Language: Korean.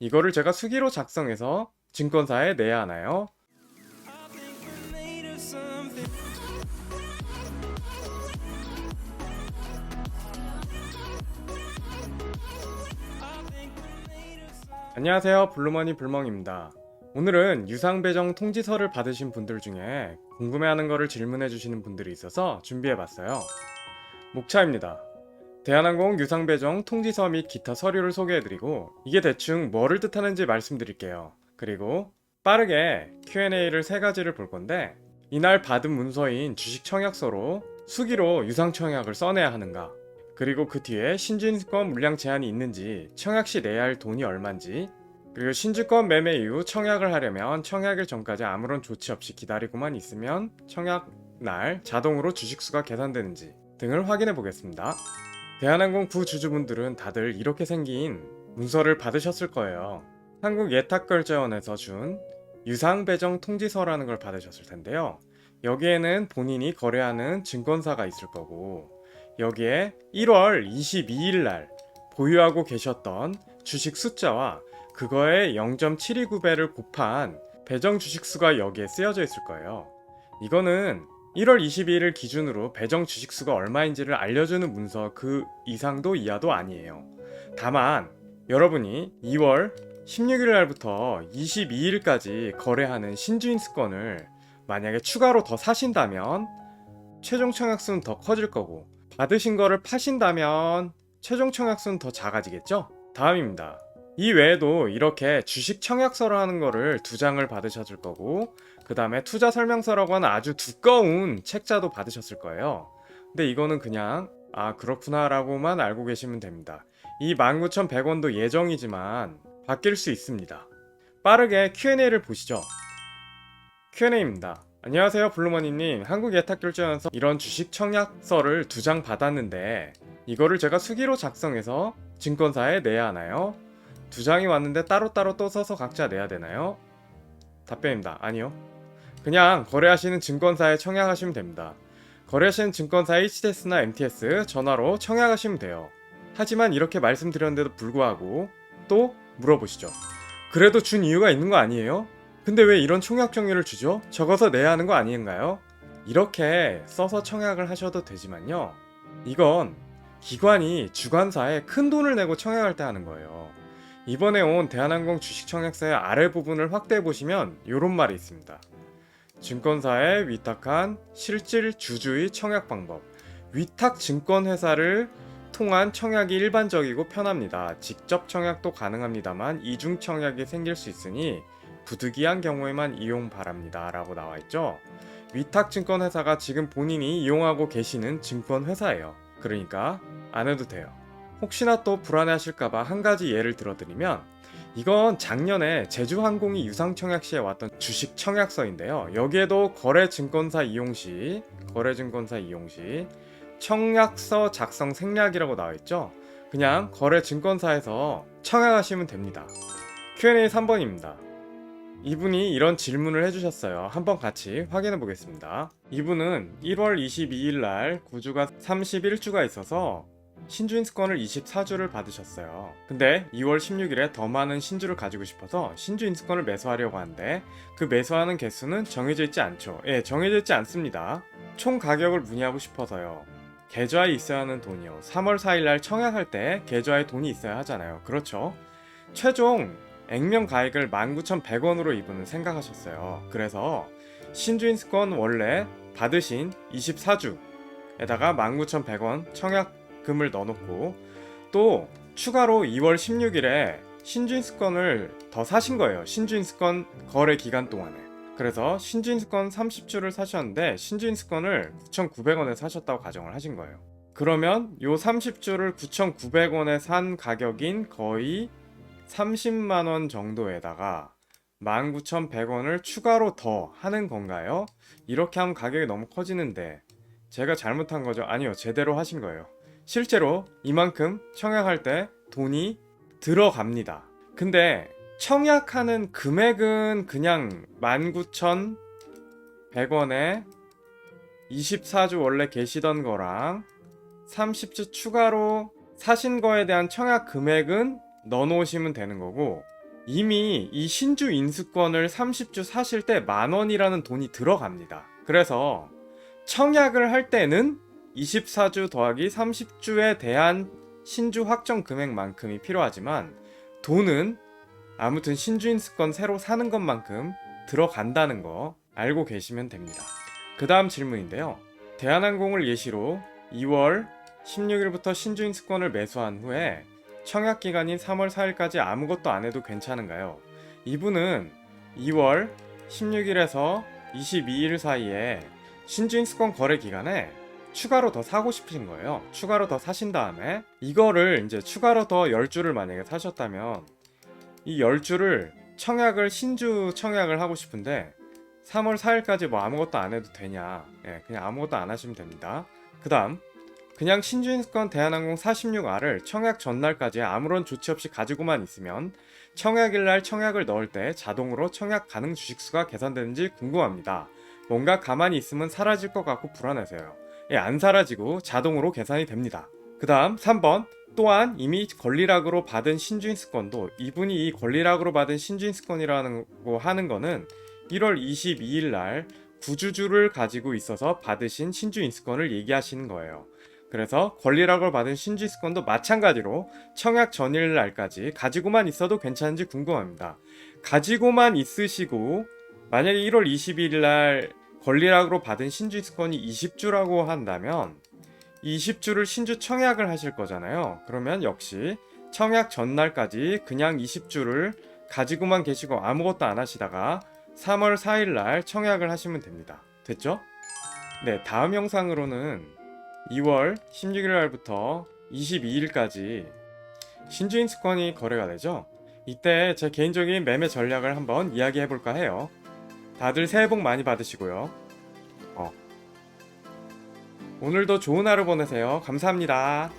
이거를 제가 수기로 작성해서 증권사에 내야 하나요? 안녕하세요. 블루머니 불멍입니다. 오늘은 유상배정 통지서를 받으신 분들 중에 궁금해하는 거를 질문해 주시는 분들이 있어서 준비해 봤어요. 목차입니다. 대한항공 유상 배정 통지서 및 기타 서류를 소개해 드리고 이게 대충 뭐를 뜻하는지 말씀드릴게요. 그리고 빠르게 Q&A를 세 가지를 볼 건데 이날 받은 문서인 주식 청약서로 수기로 유상 청약을 써내야 하는가 그리고 그 뒤에 신주인권 물량 제한이 있는지 청약 시 내야 할 돈이 얼만지 그리고 신주권 매매 이후 청약을 하려면 청약일 전까지 아무런 조치 없이 기다리고만 있으면 청약 날 자동으로 주식수가 계산되는지 등을 확인해 보겠습니다. 대한항공 구주주분들은 다들 이렇게 생긴 문서를 받으셨을 거예요. 한국예탁결제원에서 준 유상배정 통지서라는 걸 받으셨을 텐데요. 여기에는 본인이 거래하는 증권사가 있을 거고 여기에 1월 22일 날 보유하고 계셨던 주식 숫자와 그거의 0.729배를 곱한 배정 주식수가 여기에 쓰여져 있을 거예요. 이거는 1월 22일을 기준으로 배정 주식수가 얼마인지를 알려주는 문서 그 이상도 이하도 아니에요. 다만 여러분이 2월 16일 날부터 22일까지 거래하는 신주인수권을 만약에 추가로 더 사신다면 최종 청약수는 더 커질 거고 받으신 거를 파신다면 최종 청약수는 더 작아지겠죠? 다음입니다. 이 외에도 이렇게 주식 청약서를 하는 거를 두 장을 받으셨을 거고 그 다음에 투자 설명서라고 하는 아주 두꺼운 책자도 받으셨을 거예요. 근데 이거는 그냥 아 그렇구나 라고만 알고 계시면 됩니다. 이 19,100원도 예정이지만 바뀔 수 있습니다. 빠르게 Q&A를 보시죠. Q&A입니다. 안녕하세요 블루머니님 한국예탁결제원에서 이런 주식 청약서를 두 장 받았는데 이거를 제가 수기로 작성해서 증권사에 내야 하나요? 두 장이 왔는데 따로따로 또 써서 각자 내야 되나요? 답변입니다. 아니요. 그냥 거래하시는 증권사에 청약하시면 됩니다. 거래하시는 증권사 HTS나 MTS 전화로 청약하시면 돼요. 하지만 이렇게 말씀드렸는데도 불구하고 또 물어보시죠. 그래도 준 이유가 있는 거 아니에요? 근데 왜 이런 청약 종류를 주죠? 적어서 내야 하는 거 아닌가요? 이렇게 써서 청약을 하셔도 되지만요. 이건 기관이 주관사에 큰 돈을 내고 청약할 때 하는 거예요. 이번에 온 대한항공 주식 청약서의 아래 부분을 확대해 보시면 이런 말이 있습니다. 증권사에 위탁한 실질 주주의 청약 방법. 위탁 증권 회사를 통한 청약이 일반적이고 편합니다. 직접 청약도 가능합니다만 이중 청약이 생길 수 있으니 부득이한 경우에만 이용 바랍니다. 라고 나와 있죠. 위탁 증권 회사가 지금 본인이 이용하고 계시는 증권 회사예요. 그러니까 안 해도 돼요. 혹시나 또 불안해하실까봐 한 가지 예를 들어드리면 이건 작년에 제주항공이 유상청약 시에 왔던 주식 청약서인데요. 여기에도 거래증권사 이용 시 거래증권사 이용 시 청약서 작성 생략이라고 나와 있죠. 그냥 거래증권사에서 청약하시면 됩니다. Q&A 3번입니다. 이분이 이런 질문을 해주셨어요. 한번 같이 확인해 보겠습니다. 이분은 1월 22일 날 구주가 31주가 있어서 신주인수권을 24주를 받으셨어요. 근데 2월 16일에 더 많은 신주를 가지고 싶어서 신주인수권을 매수하려고 하는데 그 매수하는 개수는 정해져 있지 않죠. 예, 정해져 있지 않습니다. 총 가격을 문의하고 싶어서요. 계좌에 있어야 하는 돈이요. 3월 4일 날 청약할 때 계좌에 돈이 있어야 하잖아요. 그렇죠? 최종 액면 가액을 19,100원으로 이분은 생각하셨어요. 그래서 신주인수권 원래 받으신 24주에다가 19,100원 청약 금을 넣어놓고 또 추가로 2월 16일에 신주인수권을 더 사신 거예요. 신주인수권 거래 기간 동안에. 그래서 신주인수권 30주를 사셨는데 신주인수권을 9,900원에 사셨다고 가정을 하신 거예요. 그러면 요 30주를 9,900원에 산 가격인 거의 30만 원 정도에다가 19,100원을 추가로 더 하는 건가요? 이렇게 하면 가격이 너무 커지는데 제가 잘못한 거죠? 아니요, 제대로 하신 거예요. 실제로 이만큼 청약할 때 돈이 들어갑니다. 근데 청약하는 금액은 그냥 19,100원에 24주 원래 계시던 거랑 30주 추가로 사신 거에 대한 청약 금액은 넣어 놓으시면 되는 거고 이미 이 신주 인수권을 30주 사실 때 만 원이라는 돈이 들어갑니다. 그래서 청약을 할 때는 24주 더하기 30주에 대한 신주 확정 금액만큼이 필요하지만 돈은 아무튼 신주 인수권 새로 사는 것만큼 들어간다는 거 알고 계시면 됩니다. 그 다음 질문인데요. 대한항공을 예시로 2월 16일부터 신주 인수권을 매수한 후에 청약 기간인 3월 4일까지 아무것도 안 해도 괜찮은가요? 이분은 2월 16일에서 22일 사이에 신주 인수권 거래 기간에 추가로 더 사고 싶으신 거예요. 추가로 더 사신 다음에 이거를 이제 추가로 더 10주를 만약에 사셨다면 이 10주를 청약을 신주 청약을 하고 싶은데 3월 4일까지 뭐 아무것도 안 해도 되냐? 예, 그냥 아무것도 안 하시면 됩니다. 그다음 그냥 신주인권 대한항공 46R을 청약 전날까지 아무런 조치 없이 가지고만 있으면 청약일 날 청약을 넣을 때 자동으로 청약 가능 주식수가 계산되는지 궁금합니다. 뭔가 가만히 있으면 사라질 것 같고 불안해서요. 예, 안 사라지고 자동으로 계산이 됩니다. 그 다음 3번 또한 이미 권리락으로 받은 신주인수권도 이분이 이 권리락으로 받은 신주인수권이라는 거 하는 거는 1월 22일 날 구주주를 가지고 있어서 받으신 신주인수권을 얘기하시는 거예요. 그래서 권리락을 받은 신주인수권도 마찬가지로 청약 전일 날까지 가지고만 있어도 괜찮은지 궁금합니다. 가지고만 있으시고 만약에 1월 22일 날 권리락으로 받은 신주인수권이 20주라고 한다면 20주를 신주 청약을 하실 거잖아요. 그러면 역시 청약 전날까지 그냥 20주를 가지고만 계시고 아무것도 안 하시다가 3월 4일 날 청약을 하시면 됩니다. 됐죠? 네, 다음 영상으로는 2월 16일 날부터 22일까지 신주인 수권이 거래가 되죠. 이때 제 개인적인 매매 전략을 한번 이야기해 볼까 해요. 다들 새해 복 많이 받으시고요. 어. 오늘도 좋은 하루 보내세요. 감사합니다.